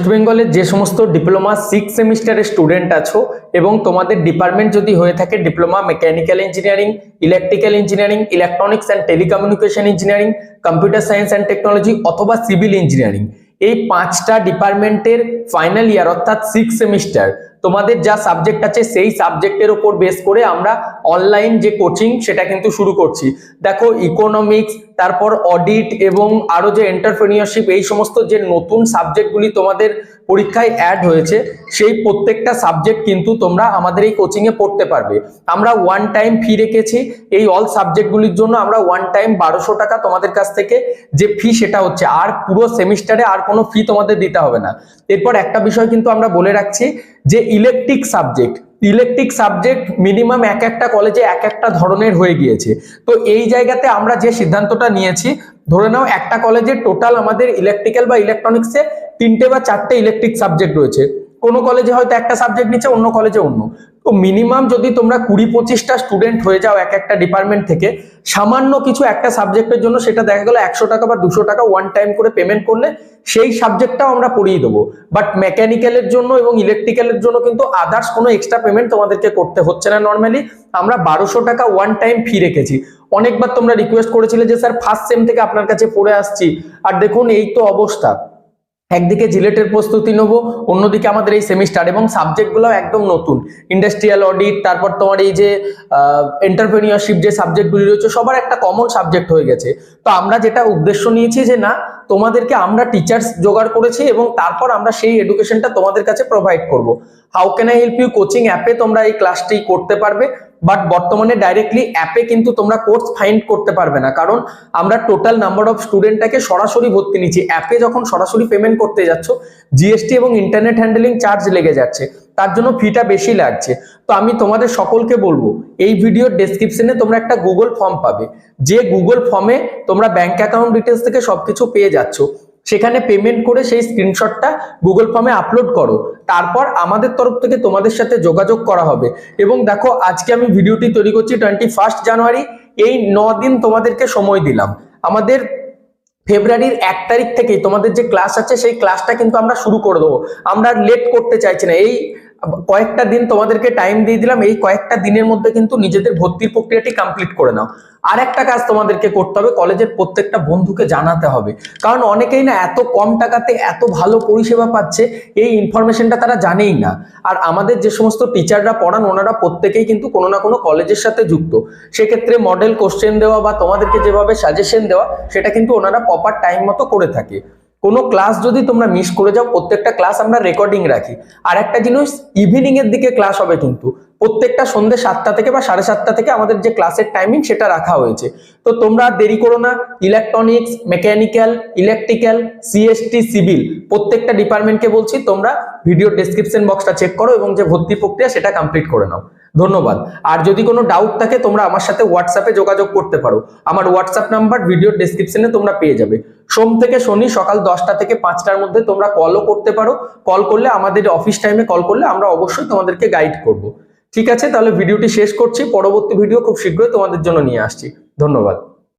West বেঙ্গলের যে সমস্ত ডিপ্লোমা সিক্স সেমিস্টারের স্টুডেন্ট আছো এবং তোমাদের ডিপার্টমেন্ট যদি হয়ে থাকে diploma mechanical engineering electrical engineering electronics and telecommunication engineering computer science and technology অথবা সিভিল ইঞ্জিনিয়ারিং এই পাঁচটা ডিপার্টমেন্টের ফাইনাল ইয়ার অর্থাৎ সিক্স সেমিস্টার তোমাদের যা সাবজেক্ট আছে সেই সাবজেক্টের উপর বেস করে আমরা অনলাইন যে কোচিং সেটা কিন্তু শুরু করছি। দেখো ইকোনমিক্স তারপর অডিট এবং আরও যে এন্টারপ্রেনিয়রশিপ এই সমস্ত যে নতুন সাবজেক্টগুলি তোমাদের পরীক্ষায় অ্যাড হয়েছে, সেই প্রত্যেকটা সাবজেক্ট কিন্তু তোমরা আমাদের এই কোচিং এ পড়তে পারবে। আমরা ওয়ান টাইম ফি রেখেছি, এই অল সাবজেক্টগুলির জন্য আমরা ওয়ান টাইম বারোশো টাকা তোমাদের কাছ থেকে যে ফি সেটা হচ্ছে। আর পুরো সেমিস্টারে আর কোনো ফি তোমাদের দিতে হবে না। এরপর একটা বিষয় কিন্তু আমরা বলে রাখছি যে electric subject electric subject minimum এক একটা কলেজে এক একটা ধরনের হয়ে গিয়েছে। তো এই জায়গাতে আমরা যে সিদ্ধান্তটা নিয়েছি, ধরে নাও একটা কলেজে টোটাল আমাদের ইলেকট্রিক্যাল বা ইলেকট্রনিক্সে তিনটে বা চারটে ইলেকট্রিক সাবজেক্ট রয়েছে। কোনো কলেজে হয়তো একটা সাবজেক্ট নিচ্ছে, অন্য কলেজে অন্য। তো মিনিমাম যদি তোমরা কুড়ি পঁচিশটা স্টুডেন্ট হয়ে যাও এক একটা ডিপার্টমেন্ট থেকে, সামান্য কিছু একটা সাবজেক্টের জন্য সেটা দেখা গেলো একশো টাকা বা দুশো টাকা ওয়ান টাইম করে পেমেন্ট করলে সেই সাবজেক্টটাও আমরা পড়িয়ে দেবো। বাট মেকানিক্যালের জন্য এবং ইলেকট্রিক্যালের জন্য কিন্তু আদার্স কোনো এক্সট্রা পেমেন্ট তোমাদেরকে করতে হচ্ছে না নর্মালি আমরা বারোশো টাকা ওয়ান টাইম ফি রেখেছি। অনেকবার তোমরা রিকোয়েস্ট করেছিলে যে স্যার ফার্স্ট সেম থেকে আপনার কাছে পড়ে আসছি। আর দেখুন, এই তো অবস্থা। একদিকে জিলেটের প্রস্তুতি নেব, অন্যদিকে আমাদের এই সেমিস্টার এবং সাবজেক্টগুলো একদম নতুন। ইন্ডাস্ট্রিয়াল অডিট তারপর তোমার এই যে এন্টারপ্রেনিয়রশিপ যে সাবজেক্টগুলি রয়েছে, সবার একটা কমন সাবজেক্ট হয়ে গেছে। তো আমরা যেটা উদ্দেশ্য নিয়েছি যে না তোমাদেরকে আমরা টিচার্স জোগাড় করেছি এবং তারপর আমরা সেই এডুকেশনটা তোমাদের কাছে প্রোভাইড করব। How can I help you coaching অ্যাপে তোমরা এই ক্লাসটি করতে পারবে বাট বর্তমানে ডাইরেক্টলি অ্যাপে কিন্তু তোমরা কোর্স ফাইন্ড করতে পারবে না। কারণ আমরা টোটাল নাম্বার অফ স্টুডেন্টটাকে সরাসরি ভর্তি নিচ্ছি। অ্যাপে যখন সরাসরি পেমেন্ট করতে যাচ্ছ জিএসটি এবং ইন্টারনেট হ্যান্ডেলিং চার্জ লেগে যাচ্ছে। তার জন্য ফিটা বেশি লাগছে। তো আমি তোমাদের সকলকে বলব, এই ভিডিওর ডেসক্রিপশনে তোমরা একটা গুগল ফর্ম পাবে। যে গুগল ফর্মে তোমরা ব্যাংক অ্যাকাউন্ট ডিটেলস থেকে সবকিছু পেয়ে যাচ্ছ, সেখানে পেমেন্ট করে সেই স্ক্রিনশটটা গুগল ফর্মে আপলোড করো। তারপর আমাদের তরফ থেকে তোমাদের সাথে যোগাযোগ করা হবে। এবং দেখো, আজকে আমি ভিডিওটি তৈরি করছি টোয়েন্টি জানুয়ারি এই ন দিন তোমাদেরকে সময় দিলাম। আমাদের ফেব্রুয়ারির এক তারিখ থেকে তোমাদের যে ক্লাস আছে, সেই ক্লাসটা কিন্তু আমরা শুরু করে দেবো। আমরা লেট করতে চাইছি না। এই কয়েকটা দিন তোমাদেরকে টাইম দিয়ে দিলাম, এই কয়েকটা দিনের মধ্যে কিন্তু নিজেদের ভর্তির প্রক্রিয়াটি কমপ্লিট করে নাও। আর একটা কাজ তোমাদেরকে করতে হবে কলেজের প্রত্যেকটা বন্ধুকে জানাতে হবে। কারণ অনেকেই না এত কম টাকাতে এত ভালো পরিষেবা পাচ্ছে, এই ইনফরমেশনটা তারা জানেই না। আর আমাদের যে সমস্ত টিচাররা পড়ান, ওনারা প্রত্যেকেই কিন্তু কোনো না কোনো কলেজের সাথে যুক্ত। সেক্ষেত্রে মডেল কোশ্চেন দেওয়া বা তোমাদেরকে যেভাবে সাজেশন দেওয়া, সেটা কিন্তু ওনারা প্রপার টাইম মতো করে থাকে। কোনো ক্লাস যদি তোমরা মিস করে যাও, প্রত্যেকটা ক্লাস আমরা রেকর্ডিং রাখি। আর একটা জিনিস ইভিনিং এর দিকে ক্লাস হবে কিন্তু। প্রত্যেকটা সন্ধ্যে সাতটা থেকে বা সাড়ে সাতটা থেকে আমাদের যে ক্লাসের টাইমিং সেটা রাখা হয়েছে। তো তোমরা দেরি করো না electronics mechanical electrical CST civil প্রত্যেকটা ডিপার্টমেন্টকে বলছি, তোমরা ভিডিও ডেসক্রিপশন বক্সটা চেক করো এবং যে ভর্তি প্রক্রিয়া, সেটা কমপ্লিট করে নাও। ধন্যবাদ। আর যদি কোনো ডাউট থাকে, তোমরা আমার সাথে হোয়াটসঅ্যাপে যোগাযোগ করতে পারো। আমার হোয়াটসঅ্যাপ নাম্বার ভিডিও ডেসক্রিপশনে তোমরা পেয়ে যাবে। সোম থেকে শনি সকাল দশটা থেকে পাঁচটার মধ্যে তোমরা কলও করতে পারো। কল করলে আমাদের অফিস টাইমে কল করলে আমরা অবশ্যই তোমাদেরকে গাইড করব। ঠিক আছে? তাহলে ভিডিওটি শেষ করছি। পরবর্তী ভিডিও খুব শীঘ্রই তোমাদের জন্য নিয়ে আসছি। ধন্যবাদ।